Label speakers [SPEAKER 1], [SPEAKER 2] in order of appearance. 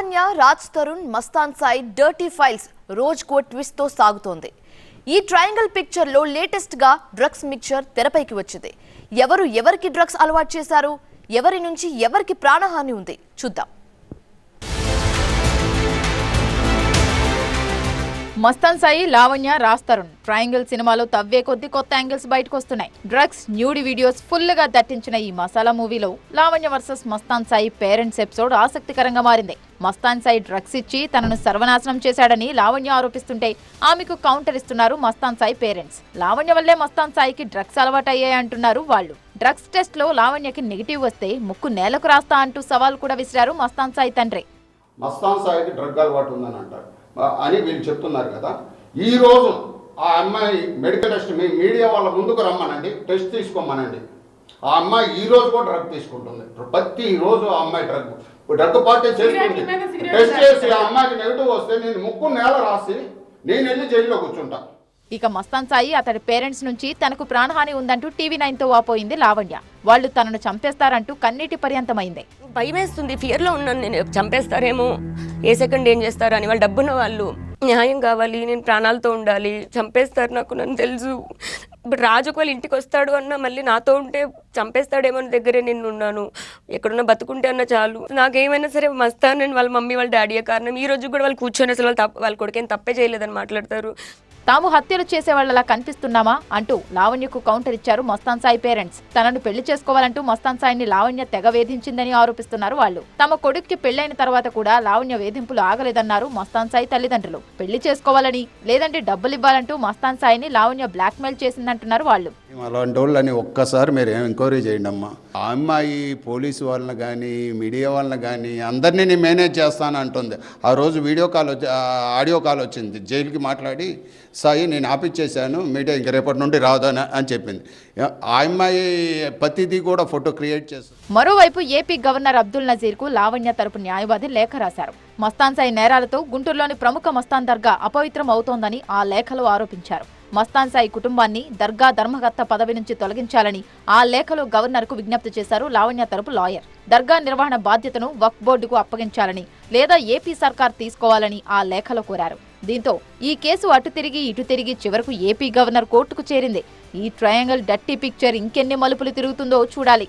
[SPEAKER 1] Lavanya Raj Tarun Mastan Sai dirty files రోజుకో ట్విస్ట్తో సాగుతోంది. ఈ ట్రయాంగిల్ పిక్చర్లో లేటెస్ట్గా డ్రగ్స్ మిక్చర్ తెరపైకి వచ్చింది. ఎవరు ఎవరికి డ్రగ్స్ అలవాటు చేశారు? ఎవరి నుంచి ఎవరికి ప్రాణహాని ఉంది? చూద్దాం.
[SPEAKER 2] మస్తాన్ సాయి లావణ్య రాస్తరుణ్ ట్రయాంగిల్ సినిమాలో తవ్వే కొద్ది కొత్త యాంగిల్స్ బయటకు వస్తున్నాయి డ్రగ్స్ న్యూడి వీడియోస్ ఫుల్గా దట్టించిన ఈ మసాలా మూవీలో Lavanya versus Mastan Sai parents episode ఆసక్తికరంగా మారింది. మస్తాన్ సాయి డ్రగ్స్ ఇచ్చి తనను సర్వనాశనం చేశాడని లావణ్య ఆరోపిస్తుంటే ఆమెకు కౌంటర్ ఇస్తున్నారు మస్తాన్ సాయి పేరెంట్స్. లావణ్య వల్లే మస్తాన్ సాయికి డ్రగ్స్ అలవాటయ్యాయంటున్నారు వాళ్ళు. డ్రగ్స్ టెస్ట్లో లావణ్యకి నెగిటివ్ వస్తే ముక్కు నేలకు రాస్తా అంటూ సవాల్ కూడా విసిరారు మస్తాన్ సాయి తండ్రి.
[SPEAKER 3] మస్తాన్ సాయికి డ్రగ్ అలవాటు ఉందని అంటారు. అని వీళ్ళు చెప్తున్నారు కదా. ఈ రోజు ఆ అమ్మాయి మెడికల్ టెస్ట్ మీ మీడియా వాళ్ళ ముందుకు రమ్మనండి టెస్ట్ తీసుకోమనండి. ఆ అమ్మాయి ఈ రోజు కూడా డ్రగ్ తీసుకుంటుంది. ప్రతి రోజు ఆ అమ్మాయి డ్రగ్ డ్రగ్ పార్టీ చేస్తుంది. టెస్ట్ చేసి ఆ అమ్మాయికి నెగిటివ్ వస్తే నేను ముక్కు నేల రాసి నేను వెళ్ళి జైల్లో కూర్చుంటా.
[SPEAKER 2] ఇక మస్తాన్ సాయి అతడి పేరెంట్స్ నుంచి తనకు ప్రాణహాని ఉందంటూ టీవీ నైన్తో వాపోయింది లావణ్య. వాళ్ళు తనను చంపేస్తారంటూ కన్నీటి పర్యంతమైంది.
[SPEAKER 4] భయమేస్తుంది ఫియర్లో ఉన్నాను నేను. చంపేస్తారేమో. ఏ సెకండ్ ఏం చేస్తారు అని వాళ్ళు డబ్బున్న వాళ్ళు. న్యాయం కావాలి నేను ప్రాణాలతో ఉండాలి చంపేస్తారు నాకు నన్ను తెలుసు. ఇప్పుడు రాజు వాళ్ళు ఇంటికి వస్తాడు అన్న మళ్ళీ నాతో ఉంటే చంపేస్తాడేమో అని దగ్గరే నేను ఉన్నాను. ఎక్కడున్నా బతుకుంటే అన్న చాలు. నాకేమైనా సరే మస్తాను నేను వాళ్ళ మమ్మీ వాళ్ళ డాడీయే కారణం? ఈ రోజు కూడా వాళ్ళు కూర్చొని అసలు వాళ్ళు తప్ప వాళ్ళ కొడుకేం తప్పే చేయలేదని మాట్లాడతారు.
[SPEAKER 2] తాము హత్యలు చేసే వాళ్ళలా కనిపిస్తున్నామా అంటూ లావణ్యకు కౌంటర్ ఇచ్చారు మస్తాన్ సాయి పేరెంట్స్. తనను పెళ్ళి చేసుకోవాలంటూ మస్తాన్ సాయిని లావణ్య తెగ వేధించిందని ఆరోపిస్తున్నారు వాళ్ళు. తమ కొడుక్కి పెళ్ళైన తర్వాత కూడా లావణ్య వేధింపులు ఆగలేదన్నారు మస్తాన్ సాయి తల్లిదండ్రులు. పెళ్ళి చేసుకోవాలని లేదంటే డబ్బులు ఇవ్వాలంటూ మస్తాన్ సాయిని లావణ్య బ్లాక్మెయిల్ చేసిందంటున్నారు వాళ్ళు.
[SPEAKER 3] అలాంటి వాళ్ళని ఒక్కసారి మీరు ఏం ఎంక్వైరీ చేయండి అమ్మా. ఆ అమ్మాయి పోలీసు వాళ్ళని కానీ మీడియా వాళ్ళని కానీ అందరినీ నేను మేనేజ్ చేస్తాను అంటుంది. ఆ రోజు వీడియో కాల్ వచ్చి ఆడియో కాల్ వచ్చింది. జైలుకి మాట్లాడి సాయి నేను ఆపిచ్చేసాను మీడియా ఇంక రేపటి నుండి రాదని అని చెప్పింది. ఆ అమ్మాయి ప్రతిదీ కూడా ఫోటో క్రియేట్ చేస్తుంది
[SPEAKER 2] మరోవైపు ఏపీ గవర్నర్ అబ్దుల్ నజీర్కు లావణ్య తరపు న్యాయవాది లేఖ రాశారు. మస్తాన్ సాయి నేరాలతో గుంటూరులోని ప్రముఖ మస్తాన్ దర్గా అపవిత్రం అవుతోందని ఆ లేఖలో ఆరోపించారు. మస్తాన్ సాయి కుటుంబాన్ని దర్గా ధర్మకర్త పదవి నుంచి తొలగించాలని ఆ లేఖలో గవర్నర్కు విజ్ఞప్తి చేశారు లావణ్య తరపు లాయర్. దర్గా నిర్వహణ బాధ్యతను వక్ఫ్ బోర్డుకు అప్పగించాలని లేదా ఏపీ సర్కార్ తీసుకోవాలని ఆ లేఖలో కోరారు. దీంతో ఈ కేసు అటు తిరిగి ఇటు తిరిగి చివరకు ఏపీ గవర్నర్ కోర్టుకు చేరింది. ఈ ట్రయాంగిల్ డట్టి పిక్చర్ ఇంకెన్ని మలుపులు తిరుగుతుందో చూడాలి.